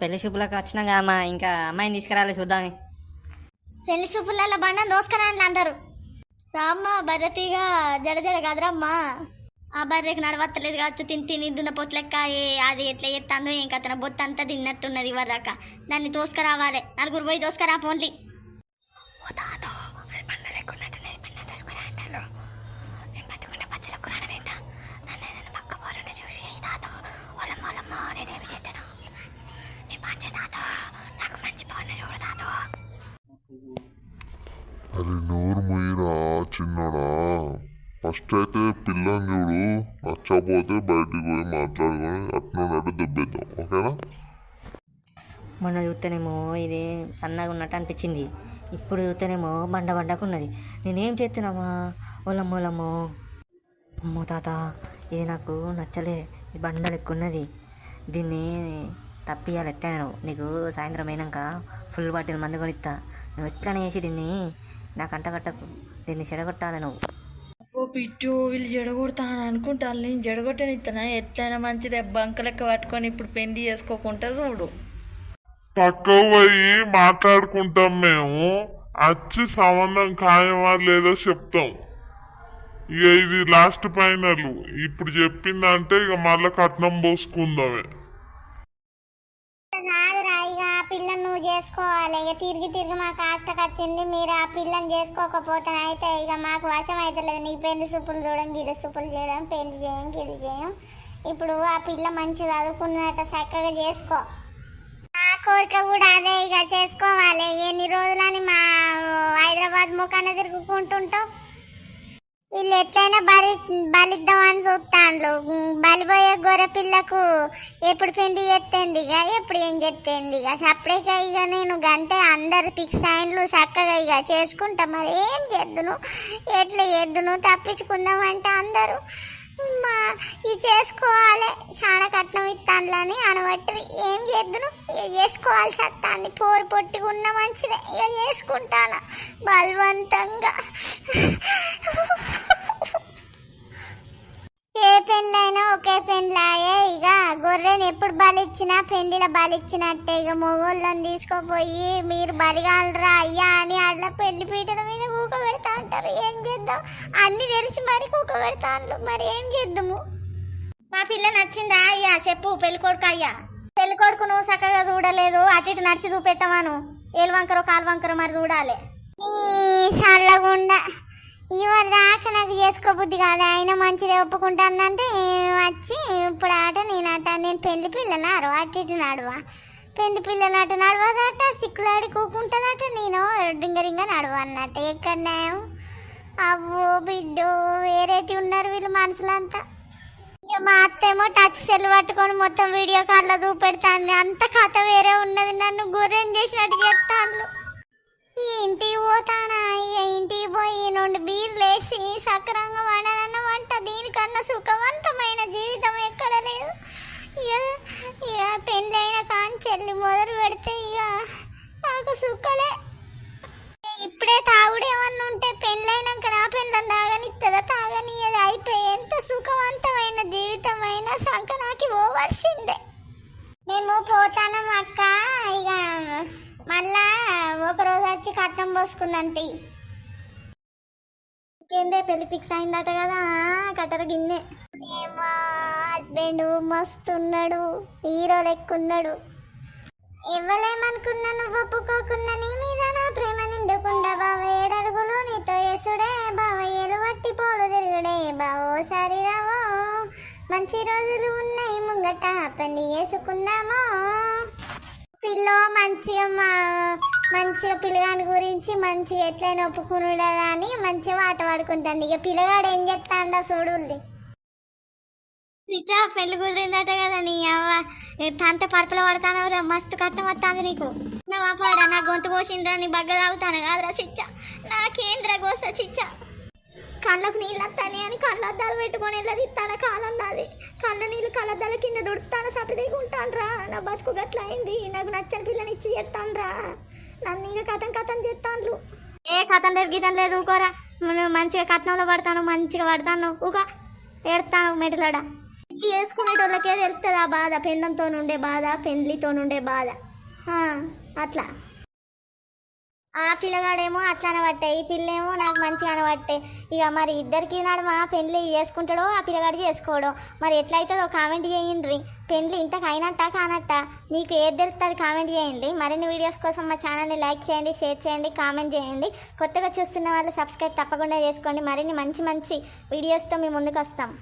పెళ్ళి చూపులకు వచ్చినాక అమ్మ ఇంకా అమ్మాయిని తీసుకురాలి చూద్దామే పెళ్ళి చూపులలో బండ దోసుకురాని అందరు. రామ్మ బర్రతీగా జడ జడ కదరమ్మా. ఆ బర్రెకి నడవత్తలేదు కావచ్చు తిని తిని దున్న పొట్లెక్క ఏ- అది ఎట్లా ఎత్తాందో ఏం కథన బొత్త అంతా తిన్నట్టున్నది ఇవ్వదాకా దాన్ని తోసుకురావాలి నలుగురు పోయి తోసుకురా పోన్లీ. అది నోరు మొయ్యరా చిన్నడా. ఫస్ట్ అయితే పిల్లని చూడు నచ్చకపోతే బయటికి పోయి మాట్లాడుకొని అట్నున్నట్టు దెబ్బేద్దాం. ఓకేనా? మొన్న చూస్తేనేమో ఇది సన్నగా ఉన్నట్టు అనిపించింది. ఇప్పుడు చూస్తేనేమో బండ బండకున్నది. నేనేం చేస్తున్నామా ఓలమ్మో ఓలమ్మో. అమ్మో తాత ఇది నాకు నచ్చలే ఇది బండ లెక్కున్నది. దీన్ని తప్పియాలి ఎట్టాను నీకు సాయంత్రం అయినాక ఫుల్ బాటిల్ మందు కొనిస్తా నువ్వు ఎట్లనే చేసి దీన్ని నాకు అంటగట్టకు దీన్ని చెడగొట్టాలి నువ్వు. ఓ పిట్టు వీళ్ళు జడగొడతాను అనుకుంటాను. నేను జడగొట్టనిస్తానా ఎట్లయినా మంచిదే. బంక లెక్క పట్టుకొని ఇప్పుడు పెళ్ళి చేసుకోకుండా చూడు. పక్క పోయి మాట్లాడుకుంటాం మేము. వచ్చి సంబంధం ఖాయమా లేదో చెప్తాం. ఇక ఇది లాస్ట్ ఫైనల్. ఇప్పుడు చెప్పిందంటే ఇక మళ్ళీ కట్నం పోసుకుందామే కాదురా ఇక ఆ పిల్లని నువ్వు చేసుకోవాలి. ఇక తిరిగి తిరిగి మాకు ఆష్టకు వచ్చింది మీరు ఆ పిల్లని చేసుకోకపోతే అయితే ఇక మాకు వశం అవుతలేదు నీకు పెళ్ళి సూపులు చూడడం గిడి సూపులు చేయడం పెళ్ళి చేయం గిడి చేయం. ఇప్పుడు ఆ పిల్ల మంచి చదువుకున్నట్ట చక్కగా చేసుకో. మా కోరిక కూడా అదే ఇక చేసుకోవాలి. ఎన్ని రోజులని మా హైదరాబాద్ ముఖాన తిరుగుకుంటుంటావు వీళ్ళు ఎట్లయినా బలి బలిద్దామని చూస్తాండ్రు బలిపోయే గొర్రె పిల్లకు ఎప్పుడు పెండి చేస్తుంది ఇక ఎప్పుడు ఏం చెప్తుంది ఇక సపరేట్గా ఇక నేను గంటే అందరు ఫిక్స్ అయిన్లు చక్కగా ఇక చేసుకుంటా. మరి ఏం చేద్దును? ఎట్లా చేద్దును? తప్పించుకుందాం అంటే అందరూ మా ఇది చేసుకోవాలి. చాలా కట్నం ఇస్తానులని అనబట్టి ఏం చేద్దును? ఇక చేసుకోవాల్సి వస్తుంది పోరు పొట్టుకున్న మంచిదే. ఇక చేసుకుంటాను. బలవంతంగా. పెళ్ళైనా ఇక గొర్రెని ఎప్పుడు బలిచ్చినా పెండిల బలిచ్చినట్టే ఇక మొగోళ్ళని తీసుకుపోయి మీరు బలిగాలరా అయ్యా అని అట్లా పెళ్ళి పీటల మీద కూక పెడతా అంటారు. ఏం చేద్దాం? అన్ని తెలిసి మరి కూక పెడతా అంటారు. మరి ఏం చేద్దాము? మా పిల్ల నచ్చిందా అయ్యా? చెప్పు పెళ్ళికొడుకు అయ్యా. పెళ్ళికొడుకు నువ్వు చక్కగా చూడలేదు. అటు ఇటు నడిచి చూపెట్టమాను. ఏలు వంకరో కాలు వంకరో మరి చూడాలి. చల్లగుండా ఇవాళ దాకా నాకు చేసుకోబుద్ధి కాదు ఆయన మంచిగా ఒప్పుకుంటానంటే వచ్చి ఇప్పుడు ఆట నేను అట నేను పెళ్ళి పిల్లలు ఆరు అటు ఇటు నడవా పెళ్ళి పిల్లలు అటు నడవదట సిక్కులాడి కూకుంటుందట నేను రింగ నడవ అన్నట్టు ఎక్కడ అవ్వో బిడ్డో వేరేటి ఉన్నారు వీళ్ళు మనుషులంతా ఇక మా అత్తేమో టచ్ సెల్ పట్టుకొని మొత్తం వీడియో కాల్లో చూపెడతాను అంత కథ వేరే ఉన్నది నన్ను గుర్రం చేసినట్టు చెప్తాను ఇంటికి పోతానా? ఇక ఇంటికి పోయి రెండు బీర్లు వేసి సక్రంగా వండాలన్న వంట. దీనికన్నా సుఖవంతమైన జీవితం ఎక్కడ లేదు. ఇక ఇక పెళ్ళైన కానీ చెల్లి మొదలు పెడితే ఇక నాకు సుఖలే. ఇప్పుడే తాగుడు ఏమన్నా ఉంటే పెళ్ళైనాక నా పెళ్ళని తాగనిస్తుందా తాగనియదు అయిపోయి ఎంత సుఖవంతమైన జీవితం అయినా సంకనాకి పోవాల్సిందే. మేము పోతానం అక్క ఇక మళ్ళా ఒక రోజు వచ్చి ఇంకేందే పెళ్ళి ఫిక్స్ అయిందట కదా కట్టర గిన్నె. ఏమో హస్బెండ్ మస్తున్నాడు హీరో లెక్కున్నాడు. ఇవ్వలేమనుకున్నా నువ్వు ఒప్పుకోకున్నా నీ మీద నా ప్రేమ నిండుకుండా బావ? ఏడరుగులు నీతో ఎసుడే బావ ఏలు పోలు తిరుగుడే. బావో సరి రావో మంచి రోజులు ఉన్నాయి ముంగట పని చేసుకుందామో. పిల్లో మంచిగా మా మంచిగా పిల్లగాని గురించి మంచిగా ఎట్లయినా ఒప్పుకునుడా అని మంచిగా ఆట పాడుకుంటాను ఇక పిల్లగాడు ఏం చెప్తాండా చూడుల్లి నిజా పెళ్ళి కుదిరిందట కదా నీ అవ్వ. తంత పరుపులు పడతాను మస్తు కట్టం వస్తుంది నీకు. నా పాడ నా గొంతు కోసిండ్రా నీ బగ్గ తాగుతాను కాదురా చిచ్చ. నాకేంద్ర గోస చిచ్చ. కళ్ళకు నీళ్ళు వస్తాయి అని కళ్ళద్దాలు పెట్టుకొని ఇలా ఇస్తాను కాలం నాది కళ్ళ నీళ్ళు కళ్ళద్దాల కింద దొడుతాను సపరేట్గా ఉంటానురా నా బతుకు గట్ల అయింది. నాకు నచ్చని పిల్లని ఇచ్చి చేస్తానురా నన్ను ఇంకా కథం కథం చేస్తాను ఏ కథం లేదు గీతం లేదు ఊకోరా మంచిగా కట్నంలో పడతాను మంచిగా పడతాను ఊక. ఏడతాను మెడలాడ. చేసుకునేటోళ్ళకే తెలుస్తుంది ఆ బాధ? పెన్నంతో ఉండే బాధ పెండ్లితో ఉండే బాధ. అట్లా. ఆ పిల్లగాడేమో అట్లా అనబట్టే ఈ పిల్లేమో నాకు మంచిగా అనబట్టే. ఇక మరి ఇద్దరికి నడుమ పెండ్లి చేసుకుంటాడో ఆ పిల్లగాడు చేసుకోడో. మరి ఎట్లయితుందో కామెంట్ చేయండి పెళ్ళి ఇంతకు అయినట్ట కానట్ట? మీకు ఏది తెలుస్తుంది కామెంట్ చేయండి. మరిన్ని వీడియోస్ కోసం మా ఛానల్ని లైక్ చేయండి షేర్ చేయండి కామెంట్ చేయండి. కొత్తగా చూస్తున్న వాళ్ళు సబ్స్క్రైబ్ తప్పకుండా చేసుకోండి. మరిన్ని మంచి మంచి వీడియోస్తో మేము ముందుకు వస్తాం